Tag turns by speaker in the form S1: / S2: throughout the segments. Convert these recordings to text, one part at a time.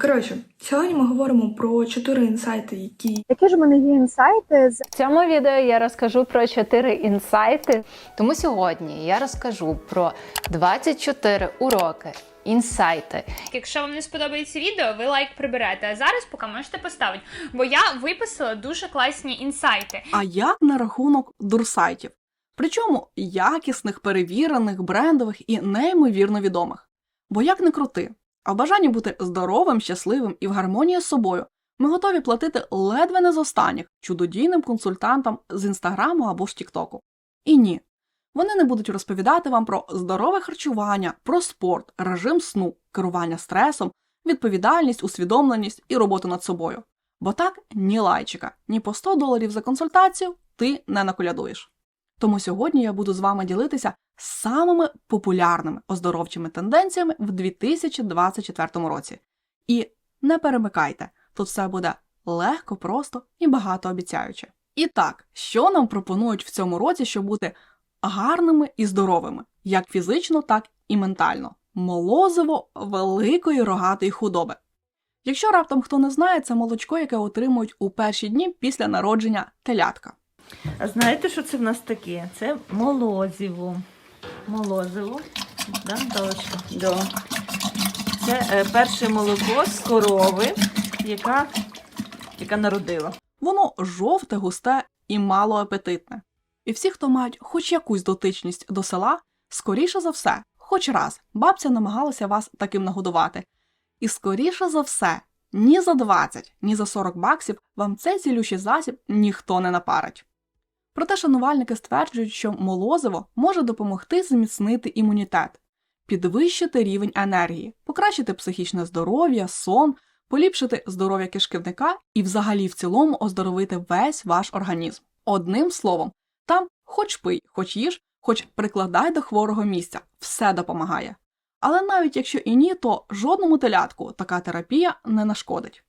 S1: Коротше, сьогодні ми говоримо про чотири інсайти, які
S2: Які ж в мене є інсайти з
S3: В цьому відео я розкажу про 4 інсайти.
S4: Тому сьогодні я розкажу про 24 уроки, інсайти,
S5: Якщо вам не сподобається відео, ви лайк приберете. А зараз поки можете поставити, бо я виписала дуже класні інсайти.
S6: А як на рахунок дурсайтів? Причому якісних, перевірених, брендових і неймовірно відомих. Бо як не крути, а в бажанні бути здоровим, щасливим і в гармонії з собою, ми готові платити ледве не з останніх чудодійним консультантам з інстаграму або ж Тіктоку. І ні. Вони не будуть розповідати вам про здорове харчування, про спорт, режим сну, керування стресом, відповідальність, усвідомленість і роботу над собою. Бо так ні лайчика, ні по 100 доларів за консультацію ти не наколядуєш. Тому сьогодні я буду з вами ділитися самими популярними оздоровчими тенденціями в 2024 році. І не перемикайте, тут все буде легко, просто і багатообіцяюче. І так, що нам пропонують в цьому році, щоб бути гарними і здоровими, як фізично, так і ментально. Молозиво великої рогатої худоби. Якщо раптом хто не знає, це молочко, яке отримують у перші дні після народження телятка.
S7: А знаєте, що це в нас таке? Це молозиво. Молозиво. Да, Далечко? Да. Це е, перше молоко з корови, яка, яка народила.
S6: Воно жовте, густе і малоапетитне. І всі, хто мають хоч якусь дотичність до села, скоріше за все, хоч раз бабця намагалася вас таким нагодувати. І скоріше за все, ні за 20, ні за 40 баксів вам цей цілющий засіб ніхто не напарить. Проте шанувальники стверджують, що молозиво може допомогти зміцнити імунітет, підвищити рівень енергії, покращити психічне здоров'я, сон, поліпшити здоров'я кишківника і взагалі в цілому оздоровити весь ваш організм. Одним словом, там хоч пий, хоч їж, хоч прикладай до хворого місця, все допомагає. Але навіть якщо і ні, то жодному телятку така терапія не нашкодить.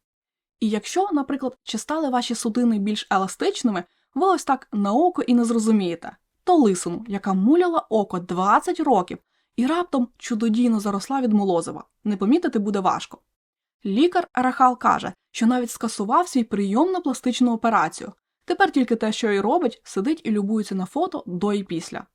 S6: І якщо, наприклад, чи стали ваші судини більш еластичними, ви ось так на око і не зрозумієте, то лисину, яка муляла око 20 років і раптом чудодійно заросла від молозива, не помітити буде важко. Лікар Рахал каже, що навіть скасував свій прийом на пластичну операцію. Тепер тільки те, що і робить, сидить і любується на фото до і після.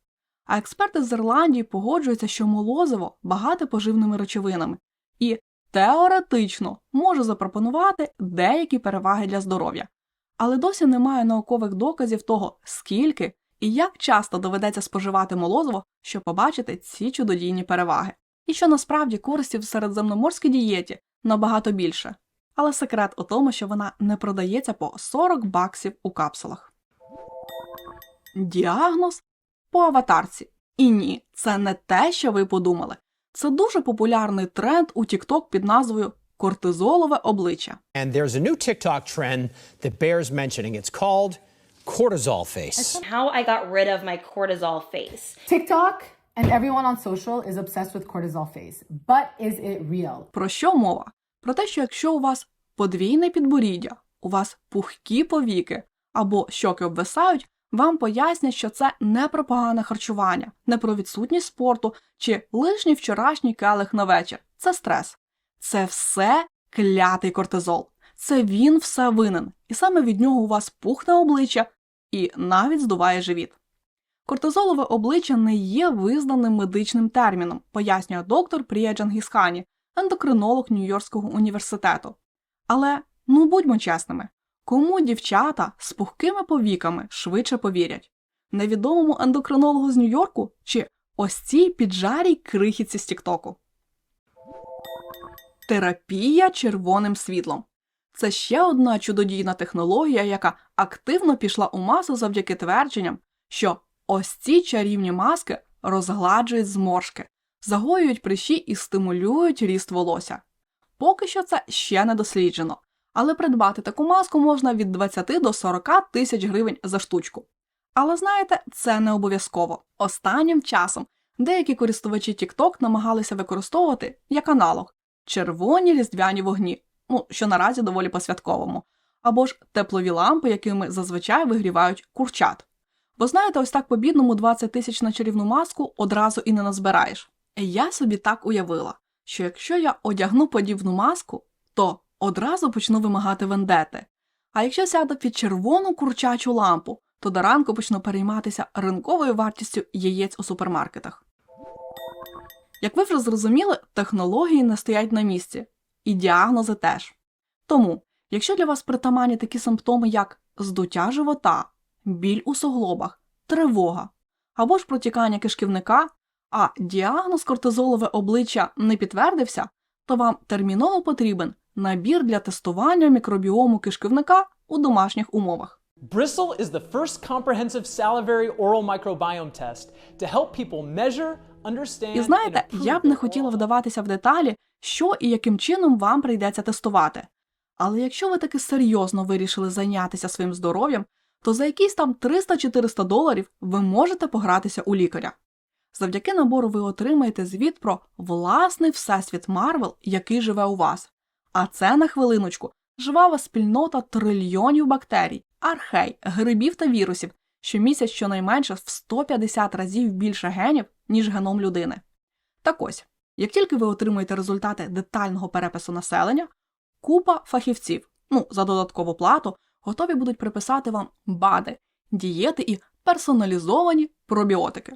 S6: А експерти з Ірландії погоджуються, що молозиво багате поживними речовинами і теоретично може запропонувати деякі переваги для здоров'я. Але досі немає наукових доказів того, скільки і як часто доведеться споживати молозиво, щоб побачити ці чудодійні переваги. І що насправді користів в середземноморській дієті набагато більше. Але секрет у тому, що вона не продається по 40 баксів у капсулах. Діагноз по аватарці. І ні, це не те, що ви подумали. Це дуже популярний тренд у TikTok під назвою кортизолове обличчя.
S8: And there's a new TikTok trend that bears mentioning. It's called cortisol face.
S9: how I got rid of my cortisol face.
S10: TikTok and everyone on social is obsessed with cortisol face. But is it real?
S6: Про що мова? Про те, що якщо у вас подвійне підборіддя, у вас пухкі повіки або щоки обвисають, вам пояснять, що це не про погане харчування, не про відсутність спорту чи лишній вчорашній келих на вечір. Це стрес. Це все клятий кортизол. Це він все винен, і саме від нього у вас пухне обличчя і навіть здуває живіт. Кортизолове обличчя не є визнаним медичним терміном, пояснює доктор Прія Джангісхані, ендокринолог Нью-Йоркського університету. Але ну будьмо чесними, кому дівчата з пухкими повіками швидше повірять? Невідомому ендокринологу з Нью-Йорку чи ось цій піджарій крихітці з Тіктоку? Терапія червоним світлом. Це ще одна чудодійна технологія, яка активно пішла у масу завдяки твердженням, що ось ці чарівні маски розгладжують зморшки, загоюють прищі і стимулюють ріст волосся. Поки що це ще не досліджено, але придбати таку маску можна від 20 до 40 тисяч гривень за штучку. Але знаєте, це не обов'язково. Останнім часом деякі користувачі TikTok намагалися використовувати як аналог червоні різдвяні вогні, ну що наразі доволі по-святковому, або ж теплові лампи, якими зазвичай вигрівають курчат. Бо знаєте, ось так по бідному 20 тисяч на чарівну маску одразу і не назбираєш. Я собі так уявила. що якщо я одягну подібну маску, то одразу почну вимагати вендети. А якщо сяду під червону курчачу лампу, то до ранку почну перейматися ринковою вартістю яєць у супермаркетах. Як ви вже зрозуміли, технології не стоять на місці, і діагнози теж. Тому, якщо для вас притаманні такі симптоми, як здуття живота, біль у суглобах, тривога або ж протікання кишківника, а діагноз кортизолове обличчя не підтвердився, то вам терміново потрібен набір для тестування мікробіому кишківника у домашніх умовах.
S11: Bristle is the first comprehensive salivary oral microbiome test to help people measure,
S6: І знаєте, я б не хотіла вдаватися в деталі, що і яким чином вам прийдеться тестувати. Але якщо ви таки серйозно вирішили зайнятися своїм здоров'ям, то за якісь там 300-400 доларів ви можете погратися у лікаря. Завдяки набору ви отримаєте звіт про власний всесвіт Марвел, який живе у вас. А це на хвилиночку жвава спільнота трильйонів бактерій, архей, грибів та вірусів, що містять щонайменше в 150 разів більше генів, ніж геном людини. Так ось, як тільки ви отримуєте результати детального перепису населення, купа фахівців, ну, за додаткову плату, готові будуть приписати вам БАДи, дієти і персоналізовані пробіотики.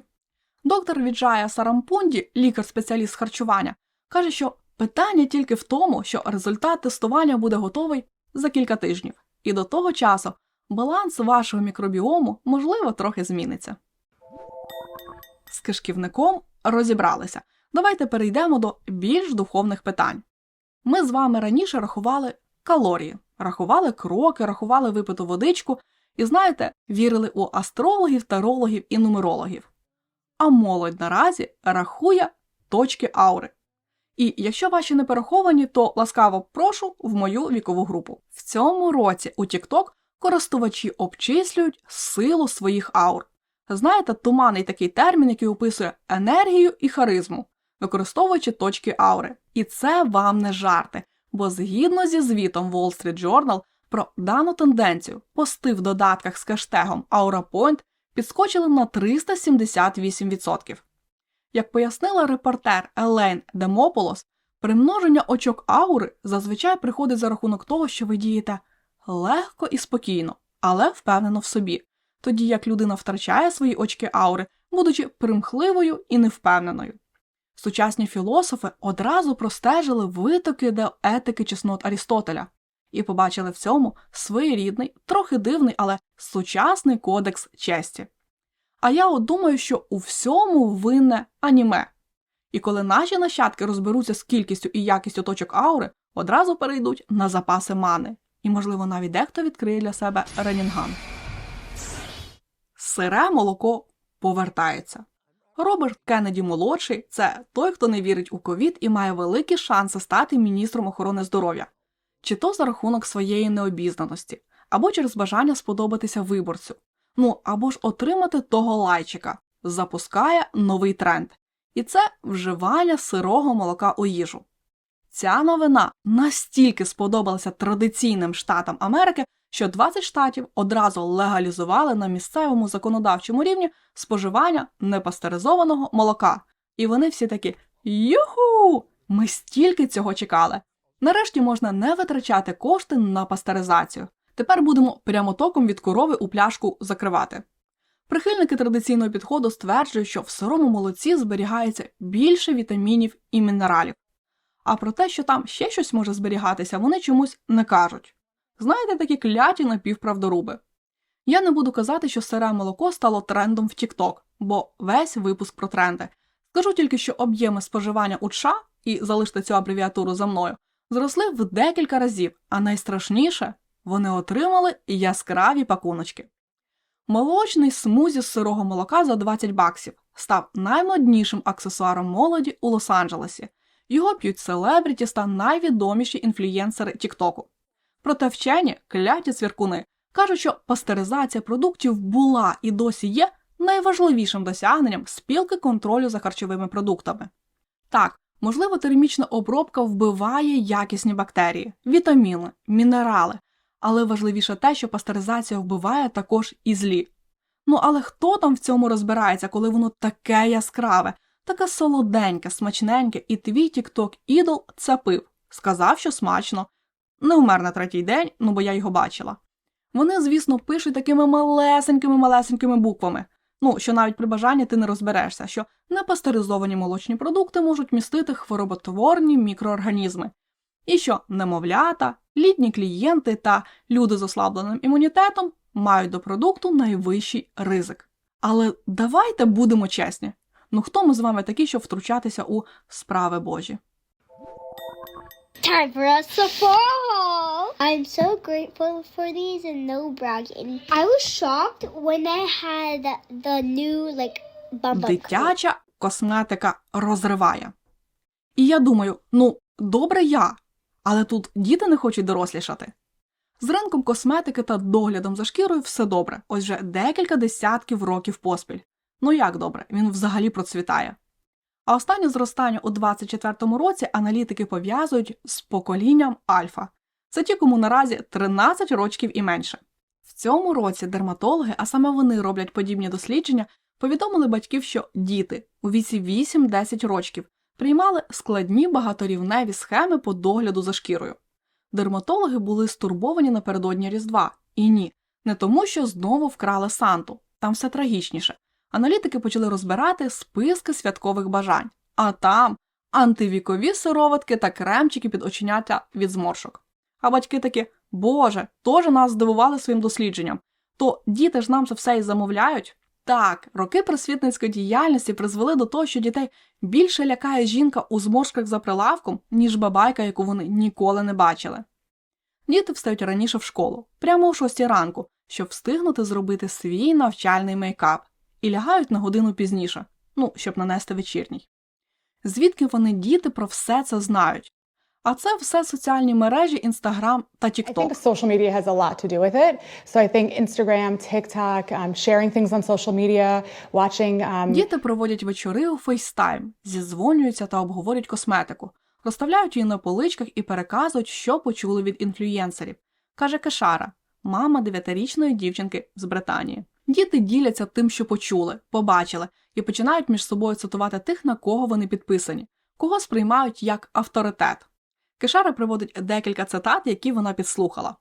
S6: Доктор Віджая Сарампунді, лікар-спеціаліст харчування, каже, що питання тільки в тому, що результат тестування буде готовий за кілька тижнів, і до того часу баланс вашого мікробіому, можливо, трохи зміниться. З кишківником розібралися. Давайте перейдемо до більш духовних питань. Ми з вами раніше рахували калорії, рахували кроки, рахували випиту водичку і, знаєте, вірили у астрологів, тарологів і нумерологів. А молодь наразі рахує точки аури. І якщо ваші не перераховані, то ласкаво прошу в мою вікову групу. В цьому році у TikTok користувачі обчислюють силу своїх аур. Знаєте, туманний такий термін, який описує енергію і харизму, використовуючи точки аури. І це вам не жарти, бо згідно зі звітом Wall Street Journal про дану тенденцію, пости в додатках з кештегом AuraPoint підскочили на 378%. Як пояснила репортер Елейн Демополос, примноження очок аури зазвичай приходить за рахунок того, що ви дієте легко і спокійно, але впевнено в собі, тоді як людина втрачає свої очки аури, будучи примхливою і невпевненою. Сучасні філософи одразу простежили витоки до етики чеснот Арістотеля і побачили в цьому своєрідний, трохи дивний, але сучасний кодекс честі. А я от думаю, що у всьому винне аніме. І коли наші нащадки розберуться з кількістю і якістю точок аури, одразу перейдуть на запаси мани. І, можливо, навіть дехто відкриє для себе ренінган. Сире молоко повертається. Роберт Кеннеді молодший це той, хто не вірить у ковід і має великі шанси стати міністром охорони здоров'я, чи то за рахунок своєї необізнаності, або через бажання сподобатися виборцю, ну або ж отримати того лайчика, запускає новий тренд. І це вживання сирого молока у їжу. Ця новина настільки сподобалася традиційним штатам Америки, що 20 штатів одразу легалізували на місцевому законодавчому рівні споживання непастеризованого молока. І вони всі такі Юху! Ми стільки цього чекали. Нарешті можна не витрачати кошти на пастеризацію. Тепер будемо прямотоком від корови у пляшку закривати. Прихильники традиційного підходу стверджують, що в сирому молоці зберігається більше вітамінів і мінералів. А про те, що там ще щось може зберігатися, вони чомусь не кажуть. Знаєте, такі кляті напівправдоруби. Я не буду казати, що сире молоко стало трендом в TikTok, бо весь випуск про тренди. Скажу тільки, що об'єми споживання у США, і залиште цю абревіатуру за мною, зросли в декілька разів, а найстрашніше вони отримали яскраві пакуночки. Молочний смузі з сирого молока за 20 баксів став наймоднішим аксесуаром молоді у Лос-Анджелесі. Його п'ють селебрітіс та найвідоміші інфлюєнсери Тіктоку. Проте вчені, кляті цвіркуни, кажуть, що пастеризація продуктів була і досі є найважливішим досягненням спілки контролю за харчовими продуктами. Так, можливо, термічна обробка вбиває якісні бактерії, вітаміни, мінерали, але важливіше те, що пастеризація вбиває також і злі. Ну але хто там в цьому розбирається, коли воно таке яскраве, Таке солоденьке, смачненьке, і твій тікток ідол це пив. Сказав, що смачно. Не вмер на третій день, ну бо я його бачила. Вони, звісно, пишуть такими малесенькими малесенькими буквами. Ну, що навіть при бажанні ти не розберешся, що непастеризовані молочні продукти можуть містити хвороботворні мікроорганізми, і що немовлята, літні клієнти та люди з ослабленим імунітетом мають до продукту найвищий ризик. Але давайте будемо чесні. Ну хто ми з вами такі, щоб втручатися у справи Божі?
S12: Time for a Sephora haul. I'm so grateful for these and no bragging. I was shocked when I had the new like bump.
S6: Дитяча косметика розриває. І я думаю, ну, добре я, але тут діти не хочуть дорослішати. З ринком косметики та доглядом за шкірою все добре, ось вже декілька десятків років поспіль. Ну як добре, він взагалі процвітає. А останнє зростання у 24-му році аналітики пов'язують з поколінням альфа. Це ті, кому наразі 13 років і менше. В цьому році дерматологи, а саме вони роблять подібні дослідження, повідомили батьків, що діти у віці 8-10 років приймали складні багаторівневі схеми по догляду за шкірою. Дерматологи були стурбовані напередодні Різдва. І ні, не тому, що знову вкрали Санту. Там все трагічніше. Аналітики почали розбирати списки святкових бажань, а там антивікові сироватки та кремчики під оченята від зморшок. А батьки такі, Боже, теж нас здивували своїм дослідженням. То діти ж нам це все і замовляють. Так, роки просвітницької діяльності призвели до того, що дітей більше лякає жінка у зморшках за прилавком, ніж бабайка, яку вони ніколи не бачили. Діти встають раніше в школу, прямо о 6 ранку, щоб встигнути зробити свій навчальний мейкап, і лягають на годину пізніше, ну, щоб нанести вечірній. Звідки вони діти про все це знають? А це все соціальні мережі Instagram та TikTok.
S10: social media has a lot to do with it. So I think Instagram, TikTok, um, sharing things on social media, watching. Um,
S6: Діти проводять вечори у FaceTime, зізвонюються та обговорюють косметику, розставляють її на поличках і переказують, що почули від інфлюєнсерів, каже Кешара, мама дев'ятирічної дівчинки з Британії. Діти діляться тим, що почули, побачили, і починають між собою цитувати тих, на кого вони підписані, кого сприймають як авторитет. Кешара приводить декілька цитат, які вона підслухала.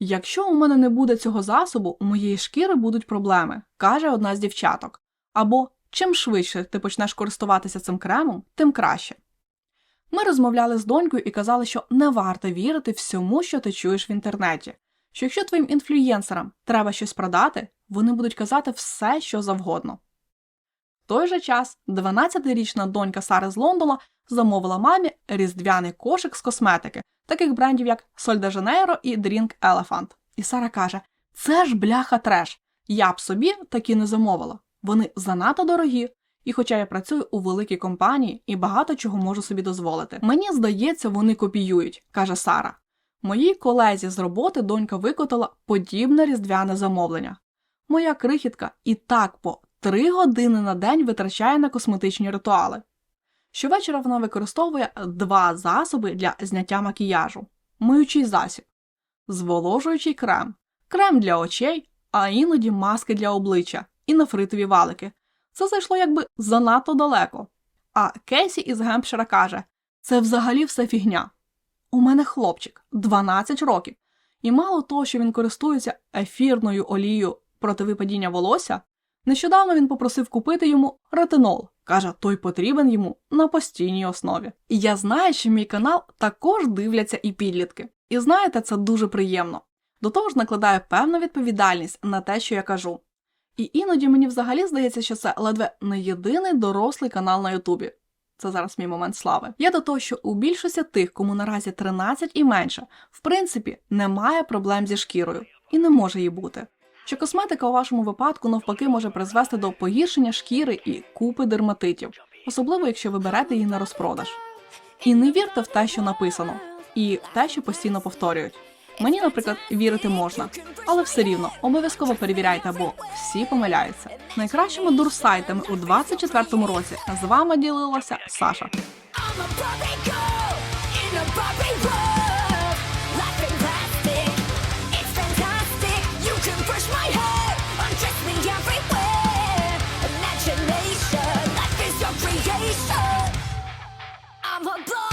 S6: Якщо у мене не буде цього засобу, у моєї шкіри будуть проблеми, каже одна з дівчаток. Або чим швидше ти почнеш користуватися цим кремом, тим краще. Ми розмовляли з донькою і казали, що не варто вірити всьому, що ти чуєш в інтернеті. Що якщо твоїм інфлюєнсерам треба щось продати, вони будуть казати все, що завгодно. В той же час 12-річна донька Сари з Лондона замовила мамі різдвяний кошик з косметики, таких брендів як Sol de Janeiro і Drink Elephant. І Сара каже: це ж бляха треш. Я б собі такі не замовила. Вони занадто дорогі. І хоча я працюю у великій компанії і багато чого можу собі дозволити. Мені здається, вони копіюють, каже Сара. Моїй колезі з роботи донька викотала подібне різдвяне замовлення. Моя крихітка і так по три години на день витрачає на косметичні ритуали. Щовечора вона використовує два засоби для зняття макіяжу: миючий засіб, зволожуючий крем, крем для очей, а іноді маски для обличчя і нефритові валики. Це зайшло якби занадто далеко. А Кейсі із Гемпшира каже: це взагалі все фігня. У мене хлопчик 12 років, і мало того, що він користується ефірною олією проти випадіння волосся, нещодавно він попросив купити йому ретинол. Каже, той потрібен йому на постійній основі. І я знаю, що мій канал також дивляться і підлітки. І знаєте, це дуже приємно. До того ж накладає певну відповідальність на те, що я кажу. І іноді мені взагалі здається, що це ледве не єдиний дорослий канал на Ютубі. Це зараз мій момент слави. Я до того, що у більшості тих, кому наразі 13 і менше, в принципі, немає проблем зі шкірою і не може її бути. Що косметика у вашому випадку навпаки може призвести до погіршення шкіри і купи дерматитів, особливо якщо ви берете її на розпродаж. І не вірте в те, що написано, і в те, що постійно повторюють. Мені, наприклад, вірити можна, але все рівно обов'язково перевіряйте, бо всі помиляються. Найкращими дурсайтами у 24-му році з вами ділилася Саша.
S12: I'm a blow